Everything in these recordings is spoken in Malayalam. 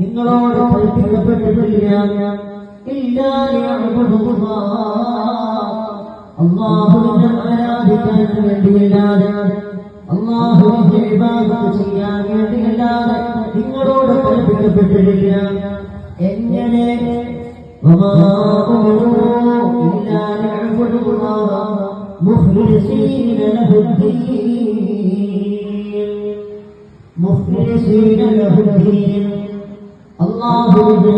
നിങ്ങളോട് കൽപ്പിക്കപ്പെട്ടിട്ടില്ല ഇല്ലാ ലിയഅ്ബുദുല്ലാഹ്. അള്ളാഹുവിനെ ആരാധിക്കാൻ വേണ്ടിയല്ലാതെ അള്ളാഹുവിന്റെ ഇബാദത്ത് ചെയ്യാൻ വേണ്ടിയല്ലാതെ നിങ്ങളോട് കൽപ്പിക്കപ്പെട്ടിട്ടില്ല എങ്ങനെ وما أمروا إلا ليعبدوا الله مخلصين له الدين مخلصين له الدين അള്ളാഹുവിന്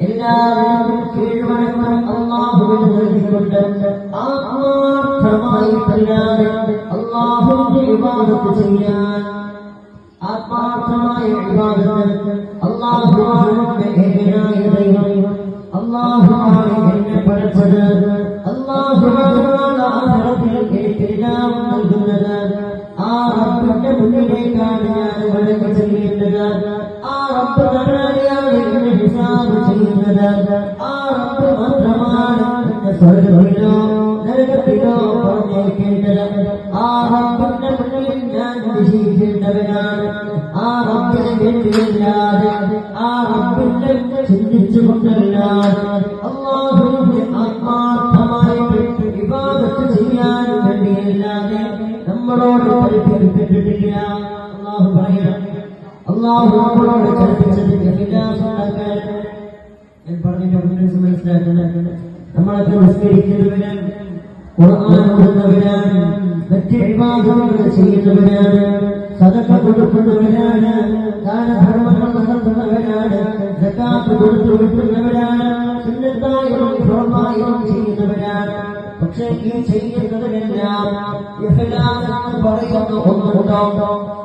എല്ലാവരും കീഴ്വഴക്കം അള്ളാഹുവിന് നൽകിക്കൊണ്ട് ആത്മാർത്ഥമായി തല്ലാതെ അള്ളാഹുവിന്റെ വിവാദത്ത് ചെയ്യാൻ ആത്മാർത്ഥമായ വിവാദത്ത് അള്ളാഹുവാണ് ഏകനായ ആ റബ്ബ് തന്നെയാണ് എന്നെ ഹിസാബ് ചെയ്യുന്നത് ആ റബ്ബ് മാത്രമാണ് എന്നെ സ്വർഗത്തിലോ നരകത്തിലോ പറഞ്ഞേക്കേണ്ടത് ആ റബ്ബിന്റെ മുന്നിൽ ഞാൻ നിശ്ചയിക്കേണ്ടവനാണ് ആ റബ്ബിനെ കേട്ടില്ലാതെ ആ റബ്ബിന്റെ ചിന്തിച്ചുകൊണ്ടല്ലാതെ അള്ളാഹുവിന്റെ ആത്മാർത്ഥമായിട്ട് വിവാദത്ത് ചെയ്യാൻ വേണ്ടിയല്ലാതെ നമ്മളോട് പഠിപ്പിക്കപ്പെട്ടിട്ടില്ല അള്ളാഹു പറയണം അള്ളാഹു നമ്മളോട് കൽപ്പിച്ചത് ഇഖ്ലാസ് ഞാൻ പറഞ്ഞിട്ട് ഒരു മനസ്സിലാക്കുന്നത് നമ്മളൊക്കെ നിസ്കരിക്കുന്നവരാണ് ഖുർആൻ ഓടുന്നവരാണ് മറ്റ് വിവാദങ്ങൾ ചെയ്യുന്നവരാണ് സദക്ക കൊടുക്കുന്നവരാണ് ദാനധർമ്മങ്ങൾ നടത്തുന്നവരാണ് സകാത്ത് കൊടുത്തു വിട്ടുന്നവരാണ് സുന്നത്തായും ഫറമായും ചെയ്യുന്നവരാണ് പക്ഷേ ഈ ചെയ്യുന്നതിനെല്ലാം പറയുന്ന ഒന്നുണ്ടോ ഇഖ്ലാസ്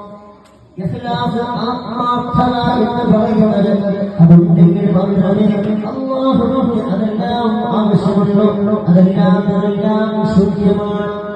ആത്മാർത്ഥത എന്ന് പറയുന്നത് അതുണ്ടെങ്കിൽ മാത്രമേ അള്ളാഹുവിന് അതെല്ലാം ആവശ്യമുള്ളൂ അതെല്ലാം അതെല്ലാം ശൂന്യമാണ്